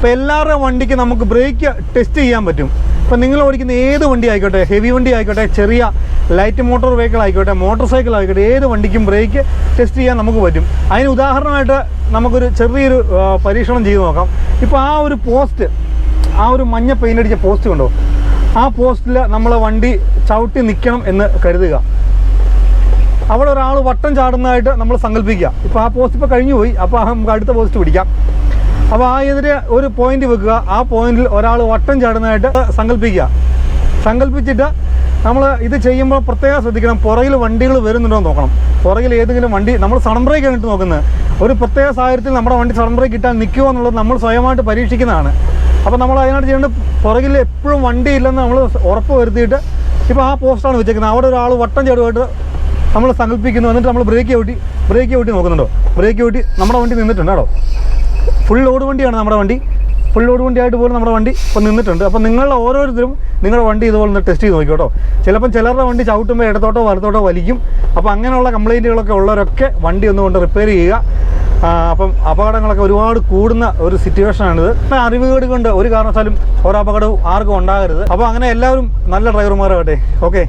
അപ്പോൾ എല്ലാവരുടെ വണ്ടിക്ക് നമുക്ക് ബ്രേക്ക് ടെസ്റ്റ് ചെയ്യാൻ പറ്റും. ഇപ്പം നിങ്ങൾ ഓടിക്കുന്ന ഏത് വണ്ടി ആയിക്കോട്ടെ ഹെവി വണ്ടി ആയിക്കോട്ടെ ചെറിയ ലൈറ്റ് മോട്ടോർ വെഹിക്കിൾ ആയിക്കോട്ടെ മോട്ടോർ സൈക്കിൾ ആയിക്കോട്ടെ ഏത് വണ്ടിക്കും ബ്രേക്ക് ടെസ്റ്റ് ചെയ്യാൻ നമുക്ക് പറ്റും. അതിന് ഉദാഹരണമായിട്ട് നമുക്കൊരു ചെറിയൊരു പരീക്ഷണം ചെയ്ത് നോക്കാം. ഇപ്പോൾ ആ ഒരു പോസ്റ്റ് ആ ഒരു മഞ്ഞ പെയിന്റ് അടിച്ച പോസ്റ്റ് കണ്ടോ? ആ പോസ്റ്റിൽ നമ്മളെ വണ്ടി ചവിട്ടി നിൽക്കണം എന്ന് കരുതുക. അവിടെ ഒരാൾ വട്ടം ചാടുന്നതായിട്ട് നമ്മൾ സങ്കല്പിക്കുക. ഇപ്പോൾ ആ പോസ്റ്റ് ഇപ്പോൾ കഴിഞ്ഞു പോയി അപ്പോൾ നമുക്ക് അടുത്ത പോസ്റ്റ് പിടിക്കാം. അപ്പോൾ ആ എതിരെ ഒരു പോയിന്റ് വെക്കുക. ആ പോയിന്റിൽ ഒരാൾ വട്ടം ചാടുന്നതായിട്ട് സങ്കല്പിക്കുക. സങ്കല്പിച്ചിട്ട് നമ്മൾ ഇത് ചെയ്യുമ്പോൾ പ്രത്യേകം ശ്രദ്ധിക്കണം. പുറകിൽ വണ്ടികൾ വരുന്നുണ്ടോ എന്ന് നോക്കണം. പുറകിൽ ഏതെങ്കിലും വണ്ടി നമ്മൾ സഡൻ ബ്രേക്ക് ഇട്ട് നോക്കുന്നത്. ഒരു പ്രത്യേക സാഹചര്യത്തിൽ നമ്മുടെ വണ്ടി സഡൻ ബ്രേക്ക് ഇട്ടാൽ നിൽക്കുമോ എന്നുള്ളത് നമ്മൾ സ്വയമായിട്ട് പരീക്ഷിക്കുന്നതാണ്. അപ്പോൾ നമ്മൾ അതിനായിട്ട് ചെയ്യേണ്ടത് പുറകിൽ എപ്പോഴും വണ്ടി ഇല്ലെന്ന് നമ്മൾ ഉറപ്പ് വരുത്തിയിട്ട് ഇപ്പോൾ ആ പോസ്റ്റാണ് വെച്ചേക്കുന്നത്. അവിടെ ഒരാൾ വട്ടം ചേടുമായിട്ട് നമ്മൾ സങ്കല്പിക്കുന്നു. എന്നിട്ട് നമ്മൾ ബ്രേക്ക് ചവിട്ടി ബ്രേക്ക് ചവിട്ടി നോക്കുന്നുണ്ടോ? ബ്രേക്ക് ചവിട്ടി നമ്മുടെ വണ്ടി നിന്നിട്ടുണ്ട് കേട്ടോ. ഫുൾ ലോഡ് വണ്ടിയാണ് നമ്മുടെ വണ്ടി. ഫുൾ ലോഡ് വണ്ടിയായിട്ട് പോലും നമ്മുടെ വണ്ടി ഇപ്പോൾ നിന്നിട്ടുണ്ട്. അപ്പോൾ നിങ്ങളുടെ ഓരോരുത്തരും നിങ്ങളുടെ വണ്ടി ഇതുപോലെ ഒന്ന് ടെസ്റ്റ് ചെയ്ത് നോക്കി കേട്ടോ ചിലപ്പം ചിലരുടെ വണ്ടി ചവിട്ടുമ്പോൾ ഇടത്തോട്ടോ വലത്തോട്ടോ വലിക്കും. അപ്പോൾ അങ്ങനെയുള്ള കംപ്ലൈന്റുകളൊക്കെ ഉള്ളവരൊക്കെ വണ്ടി ഒന്നുകൊണ്ട് റിപ്പയർ ചെയ്യുക. അപ്പം അപകടങ്ങളൊക്കെ ഒരുപാട് കൂടുന്ന ഒരു സിറ്റുവേഷനാണിത് അറിവുകേട് കൊണ്ട് ഒരു കാരണവശാലും ഒരു അപകടവും ആർക്കും ഉണ്ടാകരുത്. അപ്പോൾ അങ്ങനെ എല്ലാവരും നല്ല ഡ്രൈവർമാരാകട്ടെ ഓക്കെ